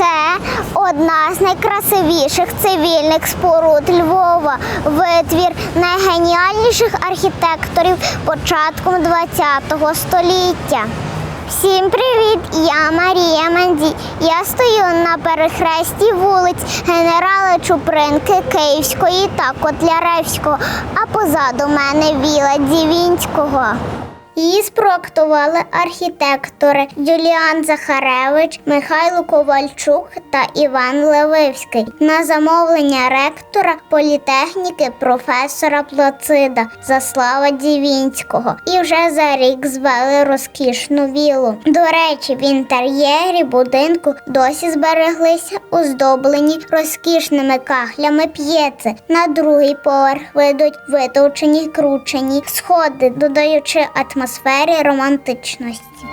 Це одна з найкрасивіших цивільних споруд Львова, витвір найгеніальніших архітекторів початком ХХ століття. Всім привіт! Я Марія Манді. Я стою на перехресті вулиць генерала Чупринки Київської та Котляревського, а позаду мене віла Дівінського. Її спроектували архітектори Юліан Захаревич, Михайло Ковальчук та Іван Левивський на замовлення ректора політехніки професора Плацида Заслава Дівінського. І вже за рік звели розкішну вілу. До речі, в інтер'єрі будинку досі збереглися оздоблені розкішними кахлями п'єци. На другий поверх ведуть витовчені кручені сходи, додаючи атмосфері романтичності.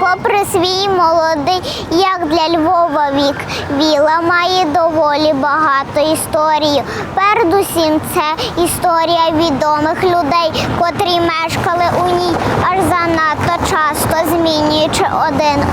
Попри свій молодий, як для Львова вік, віла має доволі багато історій. Передусім, це історія відомих людей, котрі мешкали у ній аж занадто часто змінюючи один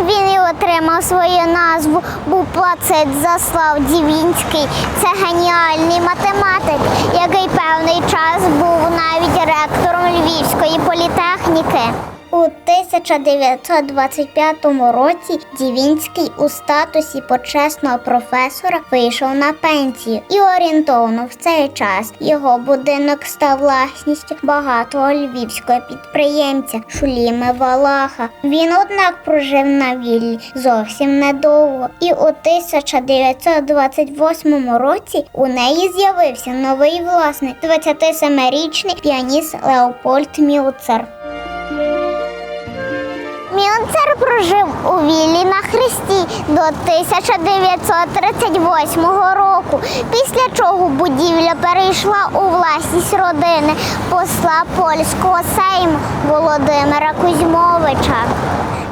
він і отримав свою назву, був плацит Заслав Дівінський. Це геніальний математик, який певний час був навіть ректором Львівської політехніки. У 1925 році Дівінський у статусі почесного професора вийшов на пенсію, і орієнтовно в цей час його будинок став власністю багатого львівського підприємця Шуліми Валаха. Він, однак, прожив на віллі зовсім недовго, і у 1928 році у неї з'явився новий власник 27-річний піаніст Леопольд Мюцер. Мюнцер прожив у віллі на Христі до 1938 року, після чого будівля перейшла у власність родини посла польського сейму Володимира Кузьмовича.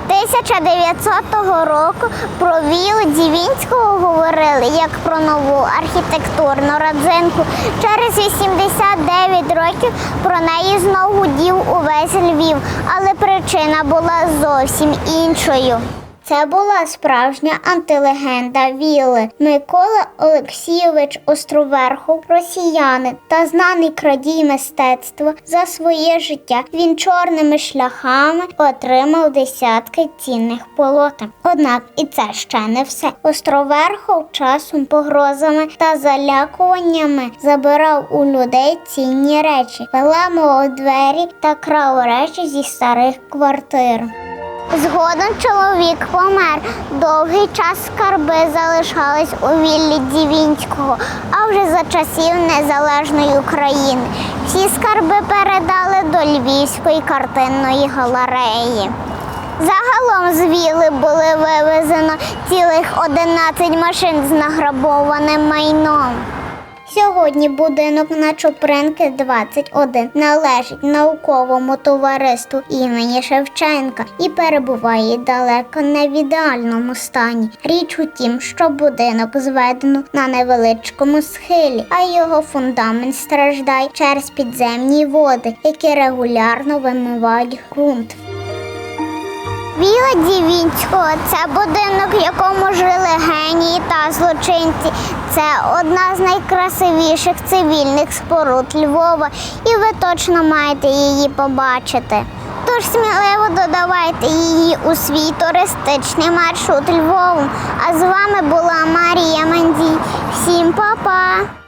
1900 року про вілу Дівінського говорили як про нову архітектурну родзинку. Через 89 років про неї знову гудів увесь Львів, але причина була зовсім іншою. Це була справжня антилегенда віли. Микола Олексійович Островерхов, росіянин та знаний крадій мистецтва за своє життя. Він чорними шляхами отримав десятки цінних полотен. Однак і це ще не все. Островерхов часом погрозами та залякуваннями забирав у людей цінні речі, виламував двері та крав речі зі старих квартир. Згодом чоловік помер. Довгий час скарби залишались у віллі Дівінського, а вже за часів незалежної України. Всі скарби передали до Львівської картинної галереї. Загалом з віли були вивезено цілих 11 машин з награбованим майном. Сьогодні будинок на Чупринки 21 належить науковому товариству імені Шевченка і перебуває далеко не в ідеальному стані. Річ у тім, що будинок зведено на невеличкому схилі, а його фундамент страждає через підземні води, які регулярно вимивають ґрунт. Віла Дівінського це будинок, в якому жили генії та злочинці. Це одна з найкрасивіших цивільних споруд Львова, і ви точно маєте її побачити. Тож сміливо додавайте її у свій туристичний маршрут Львовом. А з вами була Марія Мандій. Всім па-па!